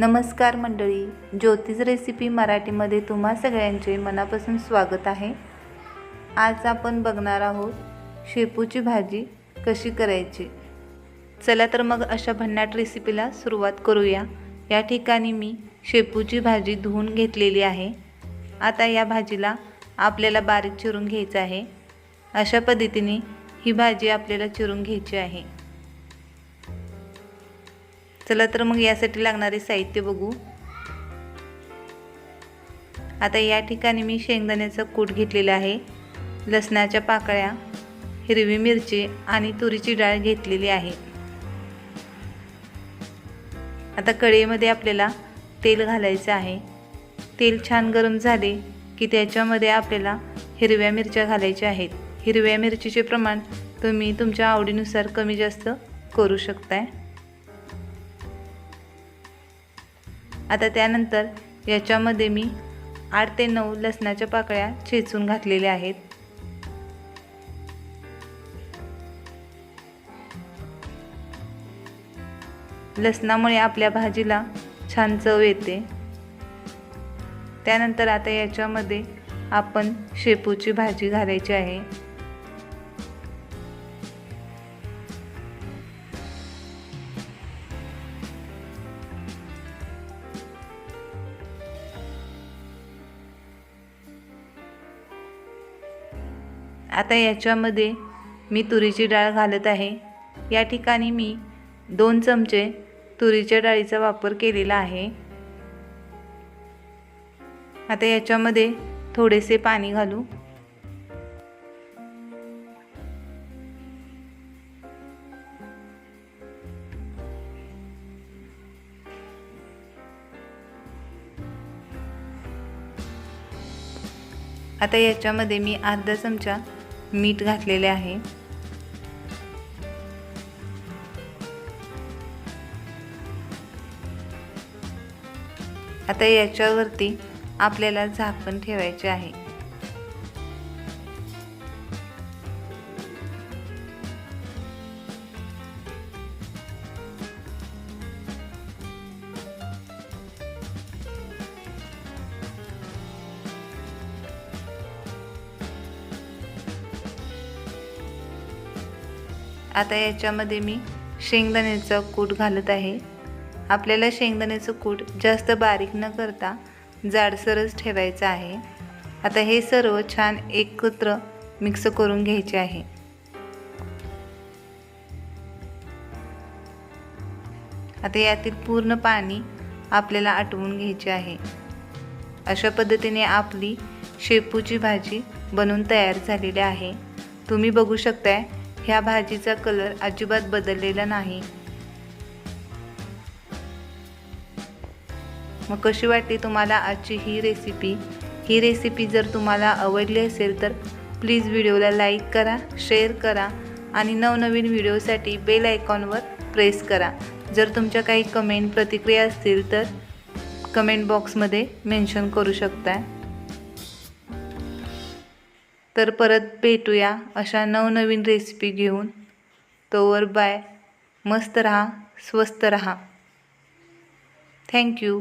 नमस्कार मंडळी ज्योतिष रेसिपी मराठीमध्ये तुम्हा सगळ्यांचे मनापासून स्वागत आहे. आज आपण बघणार आहोत शेपूची भाजी कशी करायची. चला तर मग अशा भन्नाट रेसिपीला सुरुवात करूया. या ठिकाणी मी शेपूची भाजी धुवून घेतलेली आहे. आता या भाजीला आपल्याला बारीक चिरून घ्यायचं आहे. अशा पद्धतीने ही भाजी आपल्याला चिरून घ्यायची आहे. चला तर मग यासाठी लागणारे साहित्य बघू. आता या ठिकाणी मी शेंगदाण्याचं कूट घेतलेलं आहे लसणाच्या पाकळ्या हिरवी मिरची आणि तुरीची डाळ घेतलेली आहे. आता कढईमध्ये आपल्याला तेल घालायचं आहे. तेल छान गरम झाले की त्याच्यामध्ये आपल्याला हिरव्या मिरच्या घालायच्या आहेत. हिरव्या मिरचीचे प्रमाण तुम्ही तुमच्या आवडीनुसार कमी जास्त करू शकताय. आता त्यानंतर याच्यामध्ये मी आठ ते नऊ लसणाच्या पाकळ्या चेचून घातलेल्या आहेत. लसणामुळे आपल्या भाजीला छान चव येते. त्यानंतर आता याच्यामध्ये आपण शेपूची भाजी घालायची आहे. आता याच्यामध्ये मी तुरीची डाळ घालत आहे. या ठिकाणी मी दोन चमचे तुरीच्या डाळीचा वापर केलेला आहे. आता याच्यामध्ये थोडेसे पाणी घालू. आता याच्यामध्ये मी अर्धा चमचा मीठ घातलेले आहे. आता याच्यावरती आपल्याला झाकण ठेवायचे आहे. आता याच्यामध्ये मी शेंगदाण्याचा कूट घालत आहे. आपल्याला शेंगदाण्याचं कूट जास्त बारीक न करता जाडसरच ठेवायचं आहे. आता हे सर्व छान एकत्र मिक्स करून घ्यायचे आहे. आता यातील पूर्ण पाणी आपल्याला आटवून घ्यायचे आहे. अशा पद्धतीने आपली शेपूची भाजी बनवून तयार झालेली आहे. तुम्ही बघू शकताय ह्या भाजीचा कलर अजिबात बदललेला नाही. मग कशी वाटली तुम्हाला आजची ही रेसिपी ही रेसिपी जर तुम्हाला आवडली असेल तर प्लीज व्हिडिओला लाईक करा शेअर करा आणि नवनवीन व्हिडिओसाठी बेल आयकॉनवर प्रेस करा. जर तुमच्या काही कमेंट प्रतिक्रिया असतील तर कमेंट बॉक्समध्ये मेन्शन करू शकता तर परत भेटूया अशा नवनवीन रेसिपी घेऊन. तोवर बाय मस्त रहा स्वस्त रहा. थँक्यू